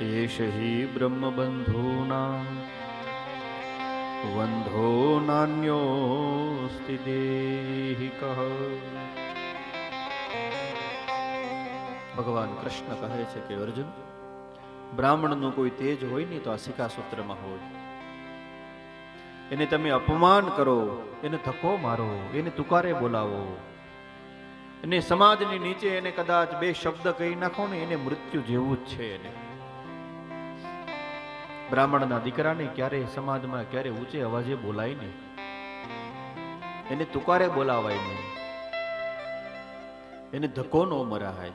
એષ હિ બ્રહ્મબંધૂના વંધો નાન્યોસ્તિ દેહિક ભગવાન કૃષ્ણ કહે છે કે અર્જુન બ્રાહ્મણનું કોઈ તેજ હોય ને તો આ શિખા સૂત્રમાં હોય. એને તમે અપમાન કરો, એને ધક્કો મારો, એને તુકારે બોલાવો. એને સમાજની નીચે એને કદાચ બે શબ્દ કહી નાખો ને એને મૃત્યુ જેવું જ છે એને. બ્રાહ્મણના દીકરાને ક્યારે સમાજમાં, ક્યારે ઊંચે અવાજે બોલાય નહીં. એને તુકારે બોલાવાય નહીં. એને ધક્કો ન મરાય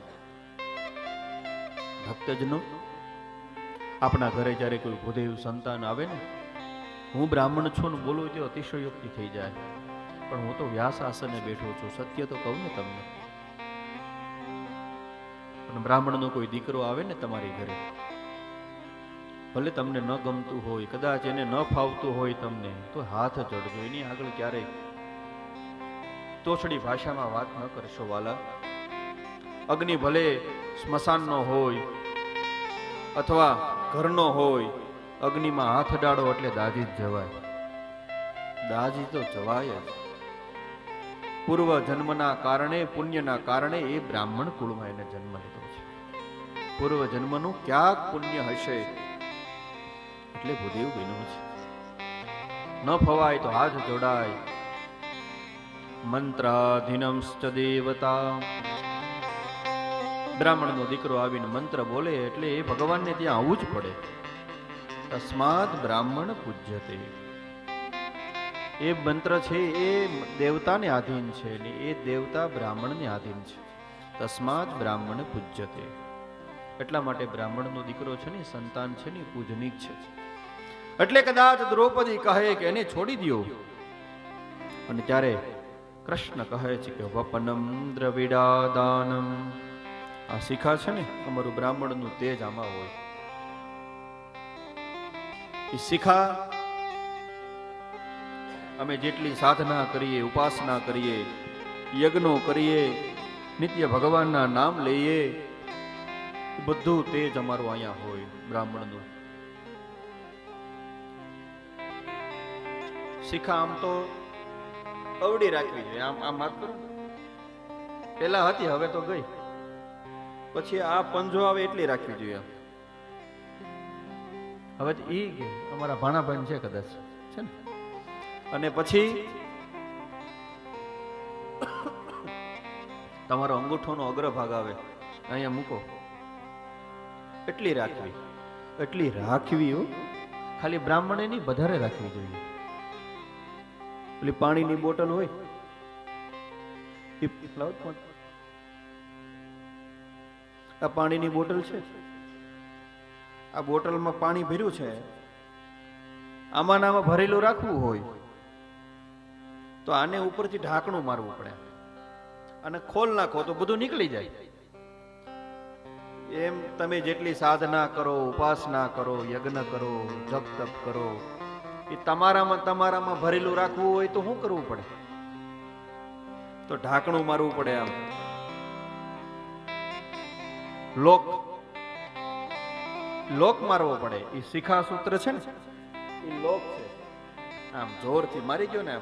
ભક્તજનો, આપણા ઘરે જ્યારે કોઈ ભૂદેવ સંતાન આવે ને, હું બ્રાહ્મણ છું ને બોલું તો અતિશયોક્તિ થઈ જાય. પણ હું તો વ્યાસ આસને બેઠો છું, સત્ય તો કહું ને તમને. પણ બ્રાહ્મણનો કોઈ દીકરો આવે ને તમારી ઘરે ભલે તમને ન ગમતું હોય, કદાચ એને ન ફાવતું હોય તમને, તો હાથ જોડજો, એની આગળ ક્યારેય તોછડી ભાષામાં વાત ન કરશો, વાલા. અગ્નિ ભલે સ્મશાનનો હોય અથવા ઘરનો હોય, અગ્નિમાં હાથ ડાળો એટલે દાજી જ જવાય. દાજી તો જવાય જ. પૂર્વ જન્મના કારણે, પુણ્યના કારણે એ બ્રાહ્મણ કુળમાં એને જન્મ લીધો છે. પૂર્વ જન્મનું ક્યાંક પુણ્ય હશે એટલે ભૂદેવ બન્યું છે. ન ફવાય તો હાથ જોડાય. મંત્રાધીનંશ્ચ દેવતા. બ્રાહ્મણનો દીકરો આવીને મંત્ર બોલે એટલે એ ભગવાનને ત્યાં આવવું જ પડે. તસ્માત બ્રાહ્મણ પૂજ્યતે. એ મંત્ર છે એ દેવતાને આધીન છે ને એ દેવતા બ્રાહ્મણને આધીન છે. તસ્માત બ્રાહ્મણ પૂજ્યતે. એટલા માટે બ્રાહ્મણનો દીકરો છે ને સંતાન છે ને પૂજનીક છે. એટલે કદાચ દ્રૌપદી કહે કે એને છોડી દો અને ત્યારે કૃષ્ણ કહે છે કે, વપનમ દ્રવિડાદાનમ. આ શિખા છે ને, અમારું બ્રાહ્મણનું તેજ આમાં હોય. એ શિખા અમે જેટલી સાધના કરીએ, ઉપાસના કરીએ, યજ્ઞો કરીએ, નિત્ય ભગવાનના નામ લઈએ બધું તેજ અમારું અહીંયા હોય, બ્રાહ્મણનું. શિખા આમ તો અવડી રાખવી જોઈએ આમ આમ વાત કરો. પેલા હતી હવે તો ગઈ. પછી આ પંજો આવે એટલી રાખવી જોઈએ હવે એ કે અમારા ભાણાભાઈ છે કદાચ. છે ને? અને પછી તમારો અંગૂઠોનો અગ્રભાગ આવે. અહીંયા મૂકો. એટલી રાખવી. એટલી રાખવી ખાલી બ્રાહ્મણે નહીં વધારે રાખવી જોઈએ. પેલી પાણીની બોટલ હોય. આ પાણીની બોટલ છે. આ બોટલમાં પાણી ભર્યું છે. આમાં નામાં ભરેલું રાખવું હોય. તો આને ઉપરથી ઢાંકણું મારવું પડે. અને ખોલ નાખો તો બધું નીકળી જાય. એમ તમે જેટલી સાધના કરો, ઉપાસના કરો, યજ્ઞ કરો, જપ તપ કરો એ તમારામાં તમારામાં ભરેલું રાખવું હોય તો શું કરવું પડે? તો ઢાંકણું મારવું પડે આમ. લોક લોક મારવો પડે. એ શિખા સૂત્ર છે ને? એ લોક છે. આમ જોરથી મારી ગયો ને આમ.